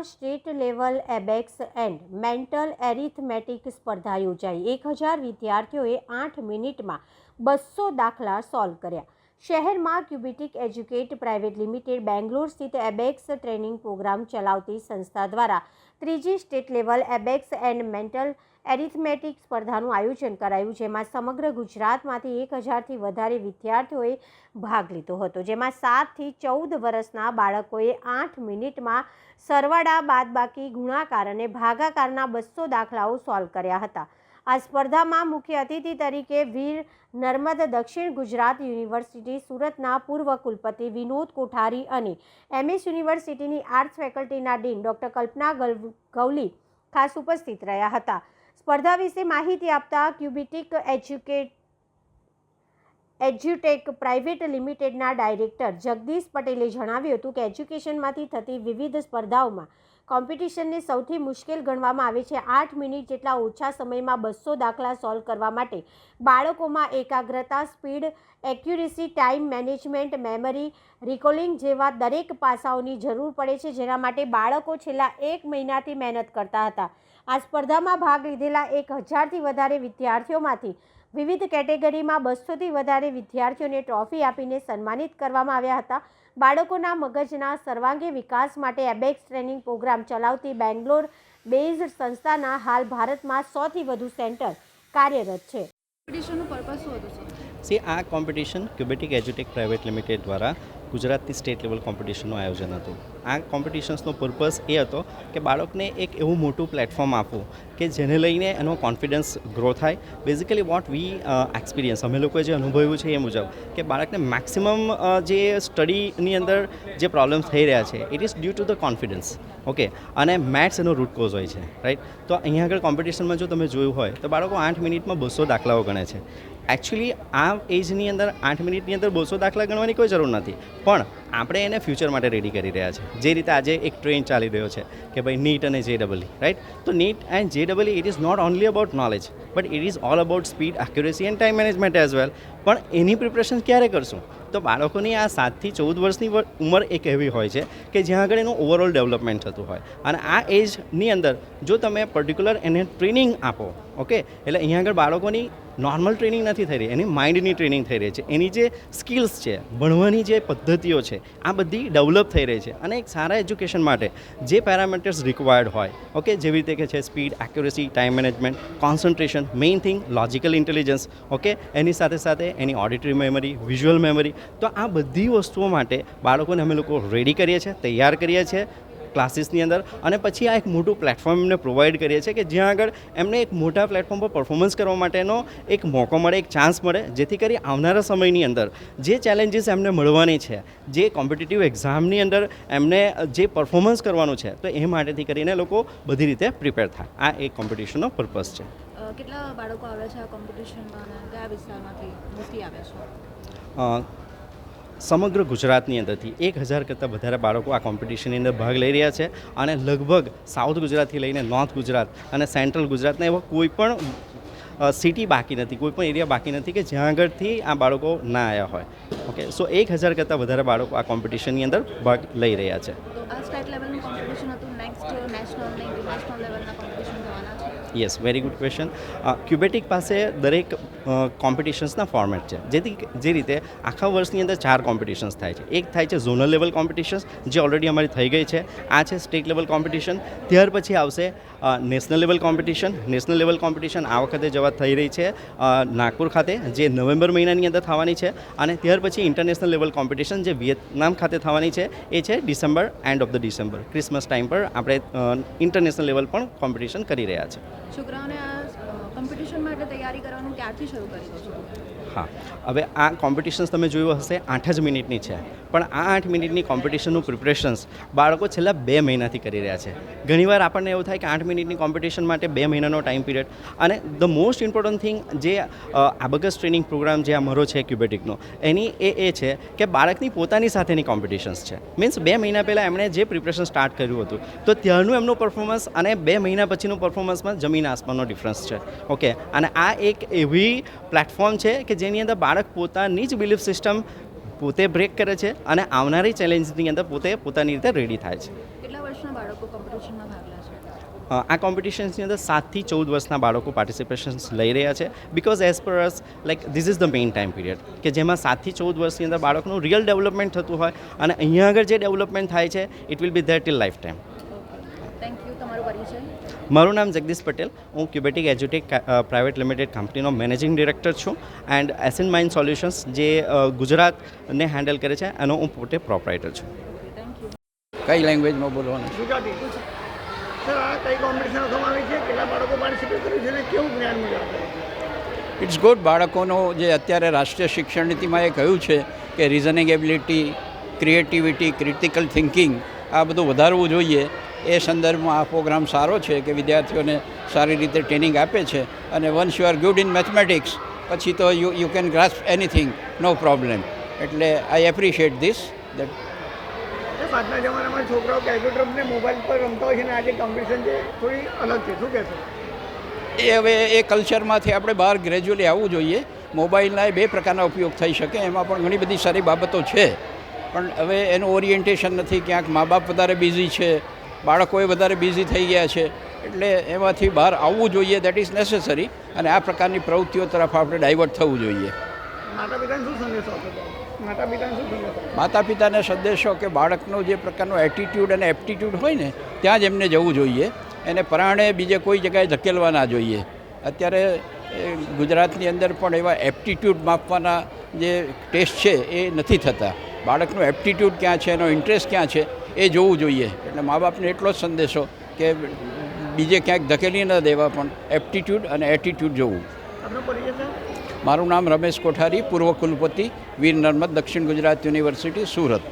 સુરતમાં state level abacus and mental arithmetic સ્પર્ધા યોજાઈ. એક હજાર વિદ્યાર્થીઓએ આઠ મિનિટમાં બસો દાખલા સોલ્વ કર્યા. શહેરમાં Cubetic educate private limited Bangalore સ્થિત એબેક્સ ટ્રેનિંગ પ્રોગ્રામ ચલાવતી સંસ્થા દ્વારા ત્રીજી state level abacus and mental arithmetic સ્પર્ધાનું આયોજન કરાયું, જેમાં સમગ્ર ગુજરાતમાંથી એક હજારથી વધારે વિદ્યાર્થીઓએ ભાગ લીધો હતો. જેમાં સાતથી ચૌદ વર્ષના બાળકોએ આઠ મિનિટમાં સરવાળા બાદબાકી ગુણાકાર અને ભાગાકારના બસો દાખલાઓ સોલ્વ કર્યા હતા. આ સ્પર્ધામાં મુખ્ય અતિથિ તરીકે વીર નર્મદ દક્ષિણ ગુજરાત યુનિવર્સિટી, સુરતના પૂર્વ કુલપતિ વિનોદ કોઠારી અને એમએસ યુનિવર્સિટીની આર્ટ્સ ફેકલ્ટીના ડીન ડૉક્ટર કલ્પના ગલ- ખાસ ઉપસ્થિત રહ્યા હતા. સ્પર્ધા વિશે માહિતી આપતા ક્યુબિટિક એજ્યુકેટ એજ્યુટેક પ્રાઇવેટ લિમિટેડના ડાયરેક્ટર જગદીશ પટેલે જણાવ્યું હતું કે એજ્યુકેશનમાંથી થતી વિવિધ સ્પર્ધાઓમાં કોમ્પિટિશનને સૌથી મુશ્કેલ ગણવામાં આવે છે. આઠ મિનિટ જેટલા ઓછા સમયમાં બસો દાખલા સોલ્વ કરવા માટે બાળકોમાં એકાગ્રતા, speed, accuracy, time management, memory, recalling જેવા દરેક પાસાઓની જરૂર પડે છે, જેના માટે બાળકો છેલ્લા એક મહિનાથી મહેનત કરતા હતા. આ સ્પર્ધામાં ભાગ લીધેલા એક હજારથી વધારે વિદ્યાર્થીઓમાંથી વિવિધ કેટેગરીમાં બસોથી વધારે વિદ્યાર્થીઓને ટ્રોફી આપીને સન્માનિત કરવામાં આવ્યા હતા. બાળકોના મગજના સર્વાંગી વિકાસ માટે એબેક્સ ટ્રેનિંગ પ્રોગ્રામ ચલાવતી બેંગ્લોર બેઝ સંસ્થાના હાલ ભારતમાં સોથી વધુ સેન્ટર કાર્યરત છે. સી આ કોમ્પિટિશન ક્યુબેટિક એજ્યુટેક પ્રાઇવેટ લિમિટેડ દ્વારા ગુજરાતની સ્ટેટ લેવલ કોમ્પિટિશનનું આયોજન હતું. આ કોમ્પિટિશન્સનો પર્પઝ એ હતો કે બાળકને એક એવું મોટું પ્લેટફોર્મ આપવું કે જેને લઈને એનો કોન્ફિડન્સ ગ્રો થાય. બેઝિકલી વોટ વી એક્સપિરિયન્સ અમે લોકોએ જે અનુભવ્યું છે એ મુજબ કે બાળકને મેક્સિમમ જે સ્ટડીની અંદર જે પ્રોબ્લેમ્સ થઈ રહ્યા છે it is due to the confidence okay અને મેથ્સ એનો રૂટ કોઝ હોય છે રાઈટ તો અહીંયા આગળ કોમ્પિટિશનમાં જો તમે જોયું હોય, તો બાળકો આઠ મિનિટમાં બસો દાખલાઓ ગણે છે. એકચ્યુઅલી આ એજની અંદર આઠ મિનિટની અંદર બસો દાખલા ગણવાની કોઈ જરૂર નથી. પણ આપણે એને ફ્યુચર માટે રેડી કરી રહ્યા છે. જે રીતે આજે એક ટ્રેન ચાલી રહ્યો છે કે ભાઈ નીટ અને જે ડબલઈ રાઈટ તો NEET and J double E it is not only about knowledge but it is all about speed accuracy and time management as well પણ એની પ્રિપરેશન ક્યારે કરશું? તો બાળકોની આ સાતથી ચૌદ વર્ષની ઉંમર એક એવી હોય છે કે જ્યાં આગળ એનું ઓવરઓલ ડેવલપમેન્ટ થતું હોય. અને આ એજની અંદર જો તમે પર્ટિક્યુલર એને ટ્રેનિંગ આપો ઓકે એટલે અહીંયા આગળ બાળકોની નોર્મલ ટ્રેનિંગ નથી થઈ રહી, એની માઇન્ડની ટ્રેનિંગ થઈ રહી છે. એની જે સ્કિલ્સ છે, ભણવાની જે પદ્ધતિઓ છે આ બધી ડેવલપ થઈ રહી છે અને એક સારા એજ્યુકેશન માટે જે પેરામીટર્સ રિક્વાયર્ડ હોય ઓકે જેવી રીતે કે છે speed accuracy time management concentration main thing logical intelligence okay એની સાથે સાથે એની ઓડિટરી મેમરી વિઝ્યુઅલ મેમરી તો આ બધી વસ્તુઓ માટે બાળકોને અમે લોકો રેડી કરીએ છીએ, તૈયાર કરીએ છીએ. ક્લાસીસની અંદર અને પછી આ એક મોટું પ્લેટફોર્મ એમને પ્રોવાઈડ કરીએ છીએ કે જ્યાં આગળ એમને એક મોટા પ્લેટફોર્મ પર પરફોર્મન્સ કરવા માટેનો એક મોકો મળે એક ચાન્સ મળે જેથી કરી આવનારા સમયની અંદર જે ચેલેન્જીસ એમને મળવાની છે જે કોમ્પિટિટિવ એક્ઝામની અંદર એમને જે પરફોર્મન્સ કરવાનું છે તો એ માટેથી કરીને લોકો બધી રીતે પ્રિપેર થાય. આ એક કોમ્પિટિશનનો પર્પઝ છે. કેટલા બાળકો આવે છે આ કોમ્પિટિશનમાં કયા વિસ્તારમાંથી મોટી આવે છે? સમગ્ર ગુજરાતની અંદરથી એક હજાર કરતાં વધારે બાળકો આ કોમ્પિટિશનની અંદર ભાગ લઈ રહ્યા છે અને લગભગ સાઉથ ગુજરાતથી લઈને નોર્થ ગુજરાત અને સેન્ટ્રલ ગુજરાતના એવા કોઈ પણ સિટી બાકી નથી કોઈ પણ એરિયા બાકી નથી કે જ્યાં આગળથી આ બાળકો ના આવ્યા હોય. ઓકે સો એક હજાર કરતાં વધારે બાળકો આ કોમ્પિટિશનની અંદર ભાગ લઈ રહ્યા છે. Yes very good question Cubetic પાસે દરેક કોમ્પિટિશન્સના ફોર્મેટ છે. જેથી જે રીતે આખા વર્ષની અંદર ચાર કોમ્પિટિશન્સ થાય છે. એક થાય છે ઝોનલ લેવલ કોમ્પિટિશન્સ જે ઓલરેડી અમારી થઈ ગઈ છે. આ છે સ્ટેટ લેવલ કોમ્પિટિશન ત્યાર પછી આવશે national level competition national level competition આ વખતે જવા થઈ રહી છે નાગપુર ખાતે, જે નવેમ્બર મહિનાની અંદર થવાની છે. અને ત્યાર પછી ઇન્ટરનેશનલ લેવલ કોમ્પિટિશન જે વિયેતનામ ખાતે થવાની છે, એ છે December end of the December Christmas time પર આપણે ઇન્ટરનેશનલ લેવલ પણ કોમ્પિટિશન કરી રહ્યા છે. છોકરાઓને કોમ્પિટિશન માટે તૈયારી કરવાનું ક્યારથી હા. હવે આ કોમ્પિટિશન્સ તમે જોયું હશે, આઠ જ મિનિટની છે. પણ આ આઠ મિનિટની કોમ્પિટિશનનું પ્રિપરેશન્સ બાળકો છેલ્લા બે મહિનાથી કરી રહ્યા છે. ઘણીવાર આપણને એવું થાય કે આઠ મિનિટની કોમ્પિટિશન માટે બે મહિનાનો ટાઈમ પિરિયડ અને ધ મોસ્ટ ઇમ્પોર્ટન્ટ થિંગ જે આબગસ ટ્રેનિંગ પ્રોગ્રામ જે અમારો છે ક્યુબેટિકનો એની એ એ છે કે બાળકની પોતાની સાથેની કોમ્પિટિશન્સ છે. મીન્સ બે મહિના પહેલાં એમણે જે પ્રિપરેશન સ્ટાર્ટ કર્યું હતું, તો ત્યારનું એમનું પરફોર્મન્સ અને બે મહિના પછીનું પરફોર્મન્સમાં જમીન આસમાનનો ડિફરન્સ છે. ઓકે અને આ એક એવી પ્લેટફોર્મ છે કે જેની અંદર બાળક પોતાની જ બિલીફ સિસ્ટમ પોતે બ્રેક કરે છે અને આવનારી ચેલેન્જની અંદર પોતે પોતાની રીતે રેડી થાય છે. કેટલા વર્ષના બાળકો કોમ્પિટિશનમાં ભાગ લે છે? આ કોમ્પિટિશન્સની અંદર સાતથી ચૌદ વર્ષના બાળકો પાર્ટિસિપેશન્સ લઈ રહ્યા છે because as per us like this is the main time period કે જેમાં સાતથી ચૌદ વર્ષની અંદર બાળકનું રિયલ ડેવલપમેન્ટ થતું હોય અને અહીંયા આગળ જે ડેવલપમેન્ટ થાય છે it will be there till life time thank you તમારો પરિચય. મારું નામ જગદીશ પટેલ. હું ક્યુબેટિક એજ્યુટેક પ્રાઇવેટ લિમિટેડ કંપનીનો મેનેજિંગ ડિરેક્ટર છું એન્ડ એસેન માઇન્ડ સોલ્યુશન્સ જે ગુજરાતને હેન્ડલ કરે છે એનો હું પોતે પ્રોપરાઇટર છું. કઈ લેંગ્વેજમાં બોલવાનું ગુજરાતી. સર આ કઈ કોમ્પિટિશન રખવામાં આવી છે? કેટલા બાળકો પાર્ટિસિપેટ કર્યું છે અને કેવું જ્ઞાન મળ્યું ઇટ્સ ગુડ બાળકોનો જે અત્યારે રાષ્ટ્રીય શિક્ષણ નીતિમાં એ કહ્યું છે કે reasoning ability creativity critical thinking આ બધું વધારવું જોઈએ. એ સંદર્ભમાં આ પ્રોગ્રામ સારો છે કે વિદ્યાર્થીઓને સારી રીતે ટ્રેનિંગ આપે છે અને once you are good in mathematics પછી તો you you can grasp anything no problem. એટલે આઈ એપ્રિશિએટ ધીસ દેટ આજના જમાનામાં છોકરાઓ કેલ્ક્યુલેટર ને મોબાઈલ પર રમતા હોય છે અને આજે કોમ્પિટિશન છે થોડી અલગ છે. શું કહેશો? એ હવે એ કલ્ચરમાંથી આપણે બહાર ગ્રેજ્યુઅલી આવવું જોઈએ. મોબાઈલના એ બે પ્રકારના ઉપયોગ થઈ શકે એમાં પણ ઘણી બધી સારી બાબતો છે. પણ હવે એનું ઓરિએન્ટેશન નથી ક્યાંક મા બાપ વધારે બિઝી છે બાળકોએ વધારે બિઝી થઈ ગયા છે. એટલે એમાંથી બહાર આવવું જોઈએ દેટ ઇઝ નેસેસરી અને આ પ્રકારની પ્રવૃત્તિઓ તરફ આપણે ડાયવર્ટ થવું જોઈએ. માતા પિતાને સંદેશો કે બાળકનો જે પ્રકારનો એટીટ્યૂડ અને એપ્ટિટ્યૂડ હોય ને ત્યાં જ એમને જવું જોઈએ. એને પરાણે બીજે કોઈ જગ્યાએ ધકેલવા ના જોઈએ. અત્યારે ગુજરાતની અંદર પણ એવા એપ્ટિટ્યૂડ માપવાના જે ટેસ્ટ છે એ નથી થતા. બાળકનો એપ્ટિટ્યૂડ ક્યાં છે એનો ઇન્ટરેસ્ટ ક્યાં છે એ જોવું જોઈએ. એટલે મા બાપને એટલો જ સંદેશો કે બીજે ક્યાંક ધકેલી ન દેવા પણ એપ્ટિટ્યૂડ અને એટીટ્યૂડ જોવું. મારું નામ રમેશ કોઠારી પૂર્વ કુલપતિ વીર નર્મદ દક્ષિણ ગુજરાત યુનિવર્સિટી સુરત.